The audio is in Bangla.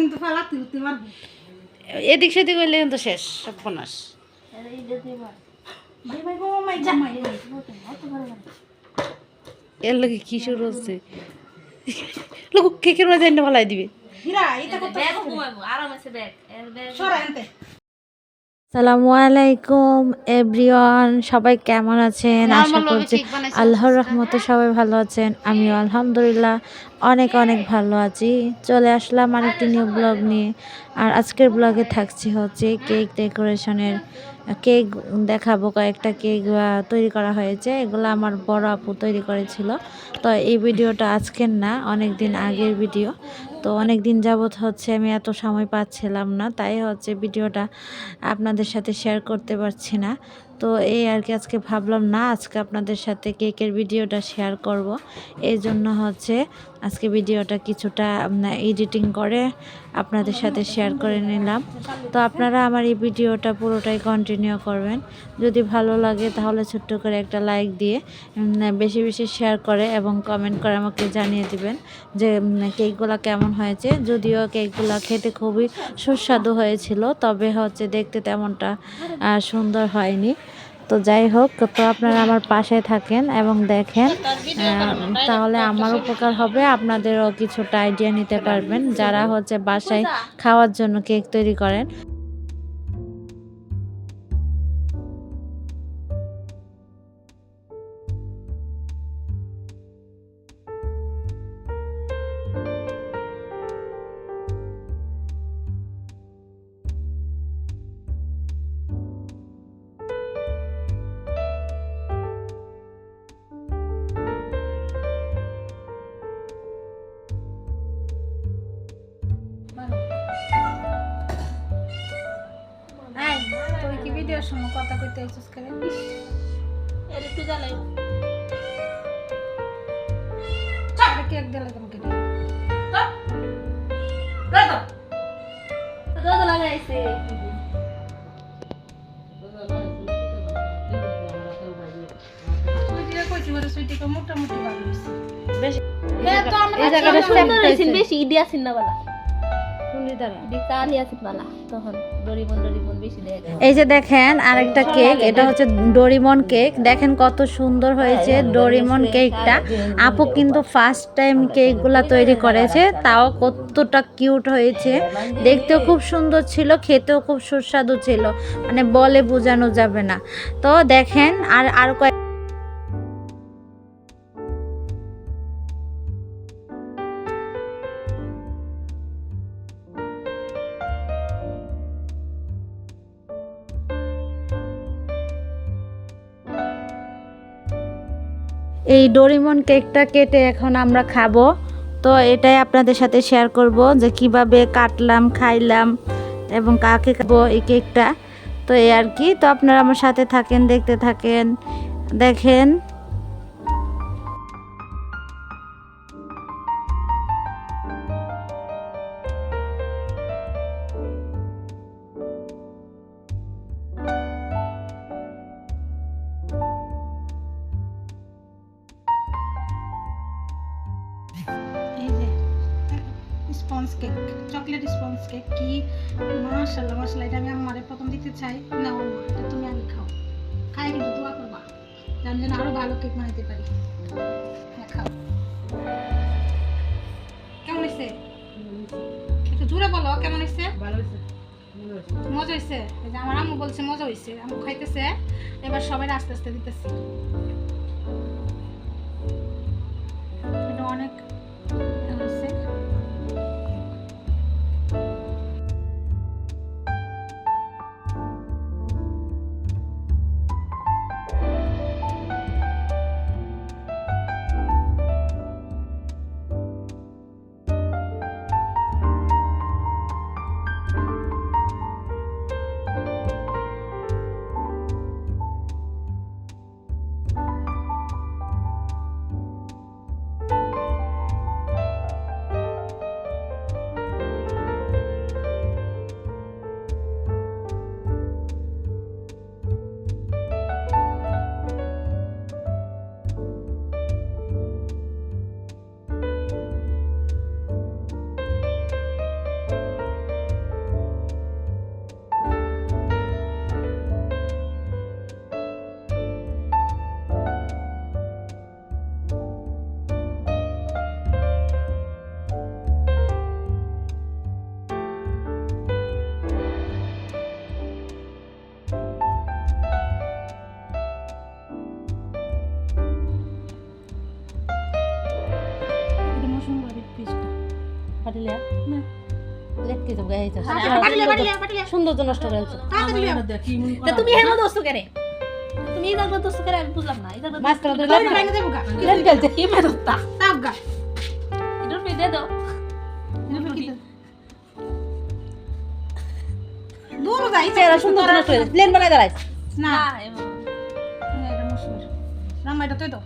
কিন্তু ফালাতে উঠতে পারব। এদিক সেদিক হইলে কিন্তু শেষ সর্বনাশ। ভাই ভাই বাবা মাই জামাই এর লোকে কি শুরু হচ্ছে? লোক কেকের মধ্যে এনে ফেলাই দিবে। হীরা এটা কত সরা আনতে। সালামু আলাইকুম এভরিওয়ান সবাই কেমন আছেন? আশা Normal ভাবে করছি আল্লাহর রহমতে সবাই ভালো আছেন। আমিও আলহামদুলিল্লাহ অনেক অনেক ভালো আছি। চলে আসলাম আরেকটি নিউ ব্লগ নিয়ে। আর আজকের ব্লগে থাকছি হচ্ছে কেক ডেকোরেশনের কেক দেখাবো কয়েকটা কেক তৈরি করা হয়েছে। এগুলো আমার বড় আপু তৈরি করেছিল। তো এই ভিডিওটা আজকের না অনেক দিন আগের ভিডিও। তো অনেক দিন যাবৎ হচ্ছে আমি এত সময় পাচ্ছিলাম না, তাই হচ্ছে ভিডিওটা আপনাদের সাথে শেয়ার করতে পারছি না। তো এই আর কি আজকে ভাবলাম, না, আজকে আপনাদের সাথে কেকের ভিডিওটা শেয়ার করব। এই জন্য হচ্ছে আজকে ভিডিওটা কিছুটা এডিটিং করে আপনাদের সাথে শেয়ার করে নিলাম। তো আপনারা আমার এই ভিডিওটা পুরোটাই কন্টিনিউ করবেন। যদি ভালো লাগে তাহলে ছোট্ট করে একটা লাইক দিয়ে বেশি বেশি শেয়ার করে এবং কমেন্ট করে আমাকে জানিয়ে দিবেন যে কেকগুলো কেমন হয়েছে। যদিও কেকগুলো খেতে খুবই সুস্বাদু হয়েছিল, তবে হচ্ছে দেখতে তেমনটা সুন্দর হয়নি। তো যাই হোক, তো আপনারা আমার পাশে থাকেন এবং দেখেন তাহলে আমার উপকার হবে, আপনাদেরও কিছুটা আইডিয়া নিতে পারবেন, যারা হচ্ছে বাসায় খাওয়ার জন্য কেক তৈরি করেন। ভিডিওর সময় কথা কইতে আইছিস করে একটু জ্বালাই। মোটামুটি ভালো হইছে। এই জায়গাটা বেশি ইডি আসিন না বলা। এই যে দেখেন আরেকটা কেক, এটা হচ্ছে ডোরিমন কেক। দেখেন কত সুন্দর হয়েছে ডোরিমন কেকটা। আপু কিন্তু ফার্স্ট টাইম কেকগুলা তৈরি করেছে, তাও কতটা কিউট হয়েছে। দেখতেও খুব সুন্দর ছিল, খেতেও খুব সুস্বাদু ছিল। মানে বলে বোঝানো যাবে না। তো দেখেন আর আর কয়েক এই ডোরিমন কেকটা কেটে এখন আমরা খাব। তো এটাই আপনাদের সাথে শেয়ার করব যে কীভাবে কাটলাম, খাইলাম এবং কাকে খাব এই কেকটা তো এই আর কি। তো আপনারা আমার সাথে থাকেন, দেখতে থাকেন। দেখেন sponge cake chocolate sponge cake কি? মাশাআল্লাহ মাশাআল্লাহ এটা আমি আমারে প্রথম দিতে চাই। না এটা তুমি আগে খাও। খাই কিন্তু দোয়া করবা। যেন যেন আরও ভালো কেক বানাইতে পারি। হ্যাঁ খাও। কেমন হয়েছে? একটু জোরে বলো কেমন হয়েছে। মজা হয়েছে? এই যে আমার আম্মু বলছে মজা হয়েছে। আম্মু খাইতেছে। এবার সবাই আস্তে আস্তে দিতেছি। পাটিলিয়া না লেটকে তো গায়ে পাটিলে পাটিলে পাটিলে সুন্দর তো নষ্ট করে তা তুমি হেমো দোস্ত করে? তুমি এই জায়গা দোস্ত করে আমি বুঝলাম না। এই জায়গা মাছ কেন তোর যাব গা। লেট গেলছে কি মে দোস্তা তাপ গা। এটার মে দে দাও। এগুলো কি দূর যাই চেহারা সুন্দর নষ্ট হয়ে প্লেন বানায় দাঁড়াইছে। না। না এটা মশুর রাম্মা এটা তুই দাও।